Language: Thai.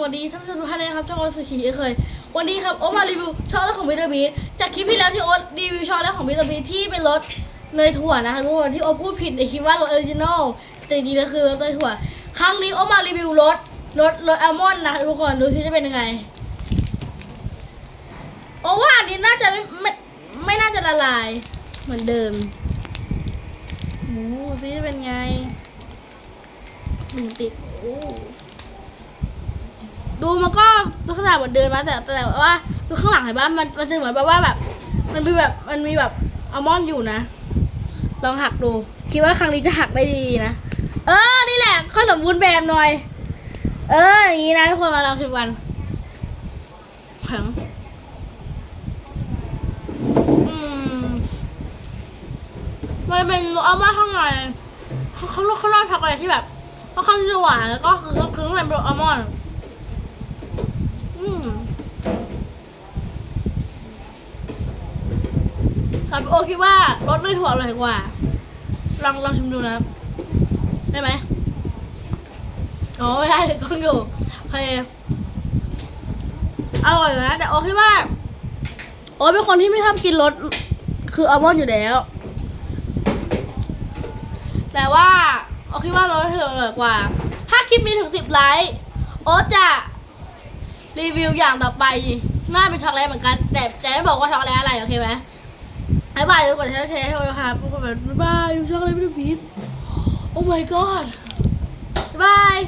สวัสดีท่านผู้ชมทุกท่านนะครับช่องโอ๊ตสุขีเคย วันนี้ครับโอ๊ตมารีวิวช็อกโกแลตของบิตบีจากคลิปที่แล้วที่โอ๊ตรีวิวช็อกโกแลตของบิตบีที่เป็นรสเนยถั่วนะครับทุกคนที่โอ๊ตพูดผิดในคลิปว่ารสออริจินอลแต่จริงๆแล้วคือรสเนยถั่ว ครั้งนี้โอ๊ตมารีวิวรสรสรสอัลมอนนะครับทุกคนดูซิจะเป็นยังไงโอ๊ตว่าอันนี้น่าจะไม่ไม่ไม่น่าจะละลายเหมือนเดิมโอ้ซิจะเป็นไงหนึ่งติดโอ้ ดูมันก็ลักษณะเหมือนเดินมนะแต่แต่ว่าดูข้างหลังเห็นปะมันมันจะเหมือนแบบว่าแบบ มันมีแบบมันมีแบบอัลมอนด์อยู่นะ ลองหักดู คิดว่าครั้งนี้จะหักได้ดีนะ เออ นี่แหละค่อสมบูรณ์แบบหน่อย เออ อย่างนี้นะทุกคนมาลองชิมกันแข็งอืมมันเป็นอัลมอนด์ข้างในเขาเขาเขาเล่าช็อกโกแลตที่แบบค่อนข้างจะหวานแล้วก็คือคือข้างในเป็นอัลมอนด์ อืม ครับโอคิดว่ารสด้วยถั่วอร่อยกว่า ลองลองชิมดูนะครับ ได้ไหมอ๋อไม่ได้เลยกล้องอยู่โอเคอร่อยนะแต่โอคิดว่า โอเป็นคนที่ไม่ชอบกินรสคืออัลมอนด์อยู่แล้ว แต่ว่าโอคิดว่ารสเธออร่อยกว่า ถ้าคลิปนี้ถึงสิบไลค์โอจะรีวิวอย่างต่อไปน่าเป็นช็อกโกแลตเหมือนกัน แต่แต่ไม่บอกว่าช็อกโกแลตอะไรโอเคไหมายบายทุกคนแชร์แชร์ให้ด้วยครับทุกคนแบบบ๊ายบายดูช็องเลยไม่ได้พีทโอ้ my god บ๊ายบาย